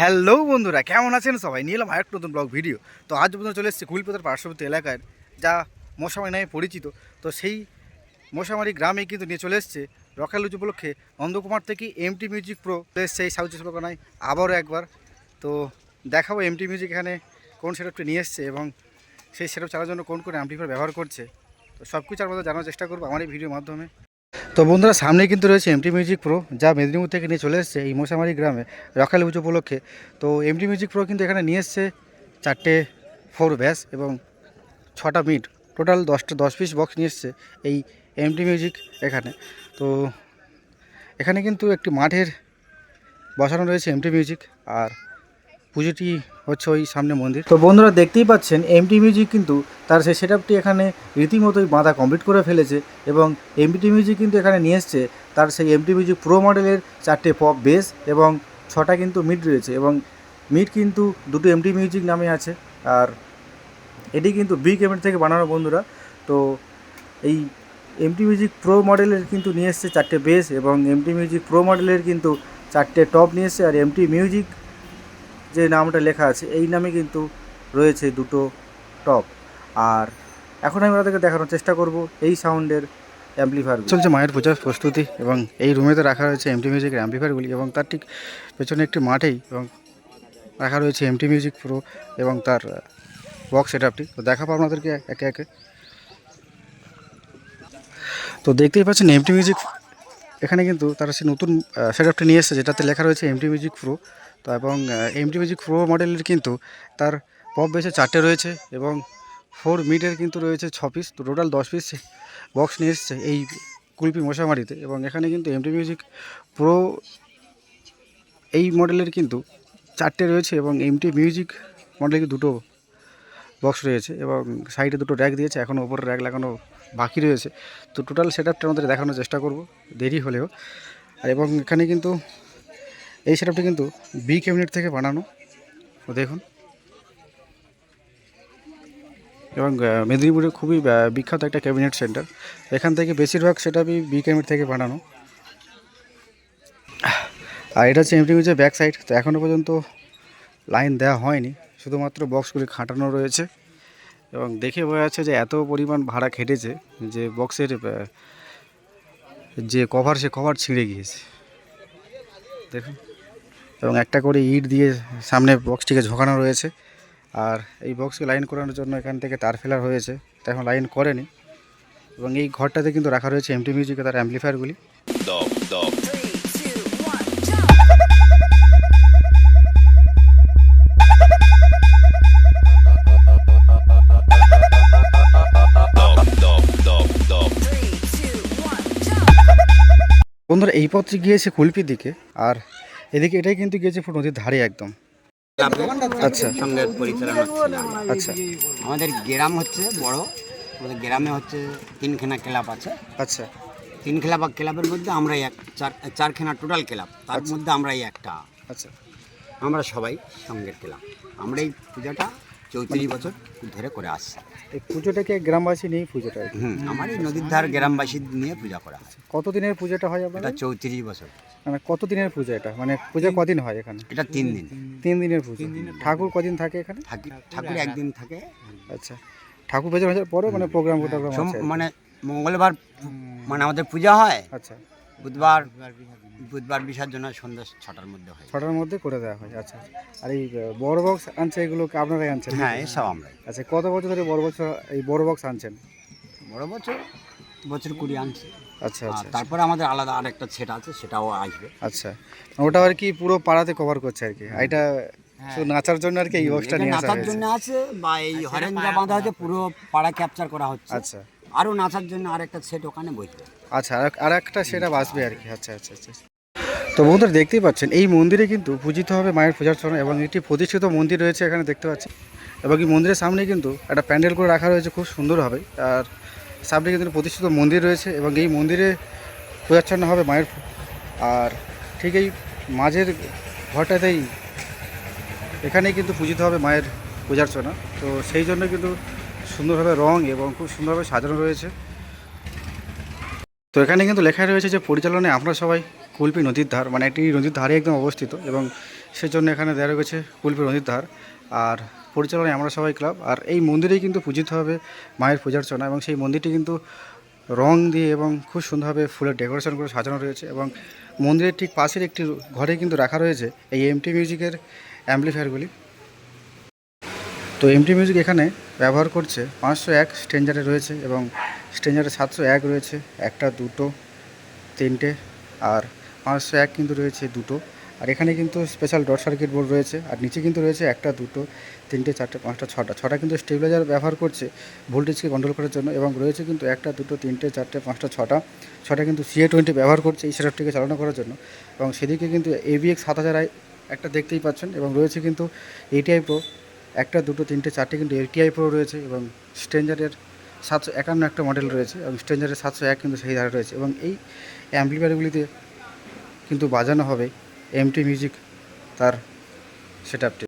Hello বন্ধুরা, কেমন আছেন সবাই? নিয়ে এলাম আরেকটা নতুন ব্লগ ভিডিও তো আজ পর্যন্ত চলে এসেছি কুলপতার পার্শ্ববর্তী এলাকার, যা মশামারি নামে পরিচিত। তো সেই মশামারি গ্রামে কিন্তু নিয়ে চলে এসছে রকালুজ উপলক্ষে নন্দকুমার থেকে এমটি মিউজিক প্রো এই সাউথ চব্বিশ আবারও একবার। তো দেখাবো এমটি মিউজিক এখানে কোন সেটআপটি নিয়ে এসছে এবং সেই সেটআপ চালার জন্য কোন কোন অ্যাম্পলিফায়ার ব্যবহার করছে। তো সব কিছু আমাদের জানার চেষ্টা করব আমার এই ভিডিওর মাধ্যমে। তো বন্ধুরা সামনে কিন্তু রয়েছে এমটি মিউজিক প্রো যা মেদিনীপুর থেকে নিয়ে চলে এসছে এই মশামারি গ্রামে রকালি পুজো উপলক্ষে। তো এমটি মিউজিক প্রো কিন্তু এখানে নিয়ে এসছে চারটে ফোর ব্যাস এবং ছটা মিট টোটাল দশটা, দশ পিস বক্স নিয়ে এসছে এই এমটি মিউজিক এখানে। তো এখানে কিন্তু একটি মাঠের বসানো রয়েছে এমটি মিউজিক আর পুজোটি হচ্ছে ওই সামনে মন্দির। তো বন্ধুরা দেখতেই পাচ্ছেন এমটি মিউজিক কিন্তু তার সেই সেটআপটি এখানে রীতিমতোই বাঁধা কমপ্লিট করে ফেলেছে এবং এমটি মিউজিক কিন্তু এখানে নিয়ে এসছে তার সেই এমটি মিউজিক প্রো মডেলের চারটে পপ বেস এবং ছটা কিন্তু মিড রয়েছে এবং মিড কিন্তু দুটো এমটি মিউজিক নামে আছে আর এটি কিন্তু বি ক্যামেরা থেকে বানানো বন্ধুরা। তো এই এমটি মিউজিক প্রো মডেলের কিন্তু নিয়ে এসছে চারটে বেস এবং এমটি মিউজিক প্রো মডেলের কিন্তু চারটে টপ নিয়ে এসছে আর এমটি মিউজিক যে নামটা লেখা আছে, এই নামে কিন্তু রয়েছে দুটো টপ। আর এখন আমি আপনাদেরকে দেখানোর চেষ্টা করব এই সাউন্ডের অ্যাম্পলিফায়ার চলছে মায়ের পূজার প্রস্তুতি এবং এই রুমেতে রাখা রয়েছে এমটি মিউজিকের অ্যাম্পলিফায়ারগুলি এবং তার ঠিক পেছনে একটি মাঠেই এবং রাখা রয়েছে এমটি মিউজিক প্রো এবং তার বক্স সেটআপটি তো দেখাবো আপনাদেরকে একে একে। তো দেখতেই পাচ্ছেন এমটি মিউজিক এখানে কিন্তু তারা সে নতুন সেটআপটি নিয়ে এসেছে, যেটাতে লেখা রয়েছে এমটি মিউজিক প্রো তো এবং এমটি মিউজিক প্রো মডেলের কিন্তু তার পপ বেসে চারটে রয়েছে এবং ফোর মিডের কিন্তু রয়েছে ছ পিস তো টোটাল দশ পিস বক্স নিয়ে এসছে এই কুলপি মশামারিতে এবং এখানে কিন্তু এমটি মিউজিক প্রো এই মডেলের কিন্তু চারটে রয়েছে এবং এমটি মিউজিক মডেলের দুটো বক্স রয়েছে এবং সাইডে দুটো র্যাক দিয়েছে, এখনও ওপরে র্যাক লাগানো বাকি রয়েছে। তো টোটাল সেট আপটা আমাদের দেখানোর চেষ্টা করব, দেরি হলেও। আর এবং এখানে কিন্তু এই সেটআপটি কিন্তু বি ক্যাবিনেট থেকে বানানো। দেখুন। এবং মেদিনীপুরে খুবই বিখ্যাত একটা ক্যাবিনেট সেন্টার এখান থেকে বেশিরভাগ সেটআপই বি ক্যাবিনেট থেকে বানানো। আর এটা হচ্ছে এমটি মিউজের ব্যাক সাইড তো এখনও পর্যন্ত লাইন দেওয়া হয়নি। শুধুমাত্র বক্সগুলি খাটানো রয়েছে। এবং দেখে বোঝা যাচ্ছে যে এত পরিমাণ ভাড়া খেটেছে যে বক্সের যে কভার সে কভার ছিঁড়ে গিয়েছে। দেখুন। এবং একটা করে ইট দিয়ে সামনে বক্সটিকে ঝোঁকানো রয়েছে। আর এই বক্সকে লাইন করানোর জন্য এখান থেকে তার ফেলার হয়েছে। তা এখন লাইন করেনি। এবং এই ঘরটাতে কিন্তু রাখা রয়েছে এমটি মিউজিকে তার অ্যাম্পলিফায়ারগুলি! বন্ধুরা, এই পথটি গিয়েছে কুলপির দিকে। আর এদিকে এটাই কিন্তু গিয়েছে ফুট নদীর ধারে একদম। আচ্ছা। সঙ্গে পরিচালনা হচ্ছে। আচ্ছা। আমাদের গ্রাম হচ্ছে বড়। আমাদের গ্রামে হচ্ছে তিনখানা ক্লাব আছে। আচ্ছা। তিন খেলা বা ক্লাবের মধ্যে আমরা এক চার চারখানা টোটাল ক্লাব। তার মধ্যে আমরাই একটা। আচ্ছা। আমরা সবাই সঙ্গের ক্লাব। আমরা এই পূজাটা চৌত্রিশ বছর ধরে করে আসছি। এই পুজোটাকে গ্রামবাসী নেই পুজোটা হুম আমার এই নদীর ধার গ্রামবাসী নিয়ে পূজা করা হয়। কত দিনের পুজোটা হয় এটা চৌত্রিশ বছর। মানে কত দিনের পূজা এটা? মানে পূজা কদিন হয় এখানে? এটা তিন দিন। তিন দিনের পুজো। ঠাকুর কদিন থাকে এখানে? থাকি ঠাকুর একদিন থাকে। আচ্ছা। ঠাকুর ভেজা হওয়ার পরে মানে প্রোগ্রাম টোগ্রাম আছে মানে মঙ্গলবার মানে আমাদের পূজা হয়। আচ্ছা। বুধবার বুধবার বিসর্জন হয় সন্ধ্যা ছটার মধ্যে হয়। ছটার মধ্যে করে দেওয়া হয় আচ্ছা। আচ্ছা। আর এই বড় বক্স আনছে এগুলো কি আপনারাই আনছেন? হ্যাঁ এসব আমরাই। আচ্ছা কত বছর ধরে বড় বক্স এই বড় বক্স আনছেন? বড় বছর বছর কুড়ি আনছি। আচ্ছা আর আচ্ছা তারপরে আমাদের আলাদা আর একটা সেট আছে সেটাও আসবে। আচ্ছা। ওটা আর কি পুরো পাড়াতে কভার করছে আর কি? এটা শুধু নাচার জন্য আর কি এই বক্সটা নিয়ে আসা নাচার জন্য আছে বা এই হরেঞ্জা বাঁধা হচ্ছে পুরো পাড়া ক্যাপচার করা হচ্ছে। আচ্ছা। আরও নাচার জন্য আরেকটা সেট ওখানে বসবে। আচ্ছা আর একটা সেটা বাঁচবে আর কি। আচ্ছা আচ্ছা আচ্ছা তো বন্ধুরা দেখতেই পাচ্ছেন, এই মন্দিরে কিন্তু পূজিত হবে মায়ের পূজার সময় এবং একটি প্রতিষ্ঠিত মন্দির রয়েছে এখানে দেখতে পাচ্ছেন। এবং এই মন্দিরের সামনে কিন্তু একটা প্যান্ডেল করে রাখা রয়েছে, খুব সুন্দরভাবে আর সামনে কিন্তু প্রতিষ্ঠিত মন্দির রয়েছে এবং এই মন্দিরে পূজার্চনা হবে মায়ের আর ঠিক এই মাঝের ঘরটাতেই এখানেই কিন্তু পূজিত হবে মায়ের পূজার্চনা তো সেই জন্য কিন্তু সুন্দরভাবে রং এবং খুব সুন্দরভাবে সাজানো রয়েছে। তো এখানে কিন্তু লেখা রয়েছে যে পরিচালনায় আমরা সবাই কুলপি নদীর ধার মানে একটি নদীর ধারে একদম অবস্থিত এবং সেই জন্য এখানে দেওয়া রয়েছে কুলপি নদীর ধার। আর পরিচালনায় আমরা সবাই ক্লাব, আর এই মন্দিরেই কিন্তু পূজিত হবে মায়ের পূজার্চনা এবং সেই মন্দিরটি কিন্তু রং দিয়ে এবং খুব সুন্দরভাবে ফুলের ডেকোরেশন করে সাজানো রয়েছে এবং মন্দিরের ঠিক পাশের একটি ঘরে কিন্তু রাখা রয়েছে এই এমটি মিউজিকের অ্যাম্পলিফায়ারগুলি তো এমটি মিউজিক এখানে ব্যবহার করছে পাঁচশো এক স্ট্রেঞ্জারে রয়েছে এবং স্ট্রেঞ্জারে সাতশো এক রয়েছে, একটা, দুটো, তিনটে, আর পাঁচশো এক কিন্তু রয়েছে দুটো। আর এখানে কিন্তু স্পেশাল ডট সার্কিট বোর্ড রয়েছে, আর নিচে কিন্তু রয়েছে একটা, দুটো, তিনটে, চারটে, পাঁচটা, ছটা। ছটা কিন্তু স্টেবিলাইজার ব্যবহার করছে ভোল্টেজকে কন্ট্রোল করার জন্য এবং রয়েছে কিন্তু একটা, দুটো, তিনটে, চারটে, পাঁচটা, ছটা। ছটা কিন্তু সিএ টোয়েন্টি ব্যবহার করছে এই সেটআপটিকে চালনা করার জন্য। এবং সেদিকে কিন্তু এবিএক্স সাত হাজার একটা দেখতেই পাচ্ছেন এবং রয়েছে কিন্তু এটিআই প্রো একটা, দুটো, তিনটে, চারটে কিন্তু এটিআই প্রো রয়েছে এবং স্ট্রেঞ্জারের সাতশো একান্ন একটা মডেল রয়েছে এবং স্ট্রেঞ্জারের সাতশো এক কিন্তু সেই ধারে রয়েছে এবং এই অ্যাম্পলিফায়ারগুলিতে কিন্তু বাজানো হবে এমটি মিউজিক তার সেট আপটি